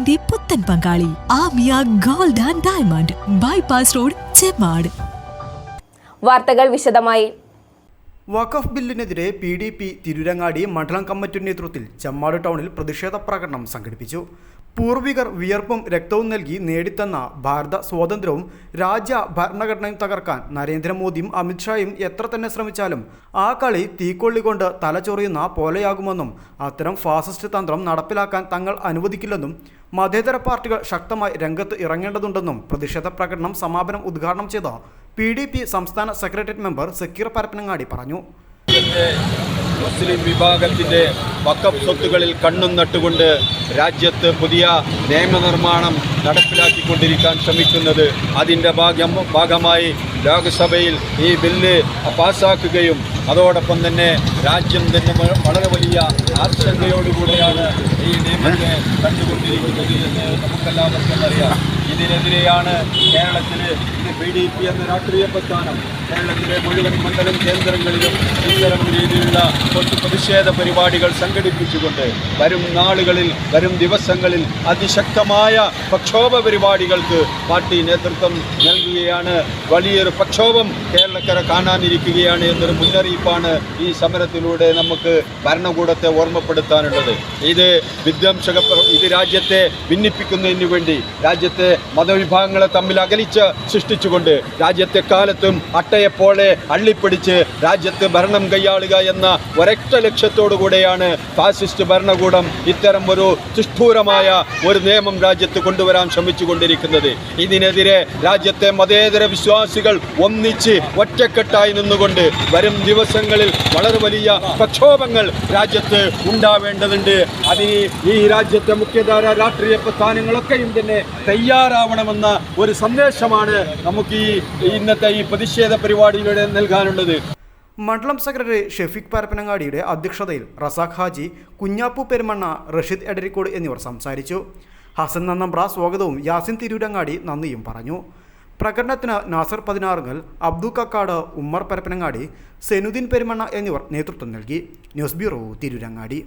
വിവാഹത്തിന്റെ പുത്തൻ പങ്കാളി Amiya gold and diamond bypass road Chemmad. വാർത്തകൾ വിശദമായി. വഖഫ് ബില്ലിനെതിരെ പി ഡി പി തിരുരങ്ങാടി മണ്ഡലം കമ്മിറ്റി നേതൃത്വത്തിൽ ചെമ്മാട് ടൗണിൽ പ്രതിഷേധ പ്രകടനം സംഘടിപ്പിച്ചു. പൂർവികർ വിയർപ്പും രക്തവും നൽകി നേടിത്തന്ന ഭാരത സ്വാതന്ത്ര്യവും രാജ്യ ഭരണഘടനയും തകർക്കാൻ നരേന്ദ്രമോദിയും അമിത്ഷായും എത്ര തന്നെ ശ്രമിച്ചാലും ആ കളി തീക്കൊള്ളികൊണ്ട് തലചൊറിയുന്ന പോലെയാകുമെന്നും അത്തരം ഫാസിസ്റ്റ് തന്ത്രം നടപ്പിലാക്കാൻ തങ്ങൾ അനുവദിക്കില്ലെന്നും മതേതര പാർട്ടികൾ ശക്തമായി രംഗത്ത് ഇറങ്ങേണ്ടതുണ്ടെന്നും പ്രതിഷേധ പ്രകടനം സമാപനം ഉദ്ഘാടനം ചെയ്ത പി ഡി പി സംസ്ഥാന സെക്രട്ടേറിയറ്റ് മെമ്പർ സക്കീർ പരപ്പനങ്ങാടി പറഞ്ഞു. മുസ്ലിം വിഭാഗത്തിന്റെ വക്കഫ് സ്വത്തുകളിൽ കണ്ണും നട്ടുകൊണ്ട് രാജ്യത്ത് പുതിയ നിയമനിർമ്മാണം നടപ്പിലാക്കിക്കൊണ്ടിരിക്കാൻ ശ്രമിക്കുന്നത് അതിന്റെ ഭാഗ്യം ഭാഗമായി ലോക്സഭയിൽ ഈ ബില്ല് പാസ്സാക്കുകയും അതോടൊപ്പം തന്നെ രാജ്യം തന്നെ വളരെ വലിയ ആശങ്കയോടുകൂടിയാണ് ഈ നിയമത്തെ കണ്ടുകൊണ്ടിരിക്കുന്നത് എന്ന് നമുക്കെല്ലാവർക്കും അറിയാം. ഇതിനെതിരെയാണ് കേരളത്തിലെ ഇത് പി ഡി പി എന്ന രാഷ്ട്രീയ പ്രസ്ഥാനം കേരളത്തിലെ മുഴുവൻ മണ്ഡലം കേന്ദ്രങ്ങളിലും ഇത്തരം രീതിയിലുള്ള പ്രതിഷേധ പരിപാടികൾ സംഘടിപ്പിച്ചുകൊണ്ട് വരും നാളുകളിൽ വരും ദിവസങ്ങളിൽ അതിശക്തമായ പ്രക്ഷോഭ പരിപാടികൾക്ക് പാർട്ടി നേതൃത്വം നൽകുകയാണ് വലിയൊരു പ്രക്ഷോഭം കേരളക്കര കാണാനിരിക്കുകയാണ് എന്നൊരു മുന്നറിയിപ്പാണ് ഈ സമരത്തിലൂടെ നമുക്ക് ഭരണകൂടത്തെ ഓർമ്മപ്പെടുത്താനുള്ളത്. ഇത് വിധ്വംസക ഇത് രാജ്യത്തെ ഭിന്നിപ്പിക്കുന്നതിന് വേണ്ടി രാജ്യത്തെ മതവിഭാഗങ്ങളെ തമ്മിൽ അകലിച്ച് സൃഷ്ടിച്ചുകൊണ്ട് രാജ്യത്തെ കാലത്തും അട്ടയെപ്പോലെ അള്ളിപ്പിടിച്ച് രാജ്യത്ത് ഭരണം കൈയാളുക എന്ന ഒരൊറ്റ ലക്ഷ്യത്തോടു കൂടെയാണ് ഫാസിസ്റ്റ് ഭരണകൂടം ഇത്തരം ഒരു സുഷ്ഠൂരമായ ഒരു നിയമം രാജ്യത്ത് കൊണ്ടുവരാൻ ശ്രമിച്ചുകൊണ്ടിരിക്കുന്നത്. ഇതിനെതിരെ രാജ്യത്തെ മതേതര വിശ്വാസികൾ ഒന്നിച്ച് ഒറ്റക്കെട്ടായി നിന്നുകൊണ്ട് വരും ദിവസങ്ങളിൽ വളരെ വലിയ പ്രക്ഷോഭങ്ങൾ രാജ്യത്ത് ഉണ്ടാവേണ്ടതുണ്ട്. അതിന് ഈ രാജ്യത്തെ മുഖ്യധാര രാഷ്ട്രീയ പ്രസ്ഥാനങ്ങളൊക്കെയും തന്നെ തയ്യാറാവണമെന്ന ഒരു സന്ദേശമാണ് നമുക്ക് ഈ ഇന്നത്തെ ഈ പ്രതിഷേധ പരിപാടിയിലൂടെ നൽകാനുള്ളത്. മണ്ഡലം സെക്രട്ടറി ഷെഫീഖ് പരപ്പനങ്ങാടിയുടെ അധ്യക്ഷതയിൽ റസാഖ് ഹാജി കുഞ്ഞാപ്പു പെരുമണ്ണ റഷീദ് എടരിക്കോട് എന്നിവർ സംസാരിച്ചു. ഹസൻ നന്നമ്പ്ര സ്വാഗതവും യാസിൻ തിരൂരങ്ങാടി നന്ദിയും പറഞ്ഞു. പ്രകടനത്തിന് നാസർ പതിനാറുങ്ങൽ അബ്ദു കക്കാട് ഉമ്മർ പരപ്പനങ്ങാടി സെനുദ്ദീൻ പെരുമണ്ണ എന്നിവർ നേതൃത്വം നൽകി. News bureau Tirurangadi.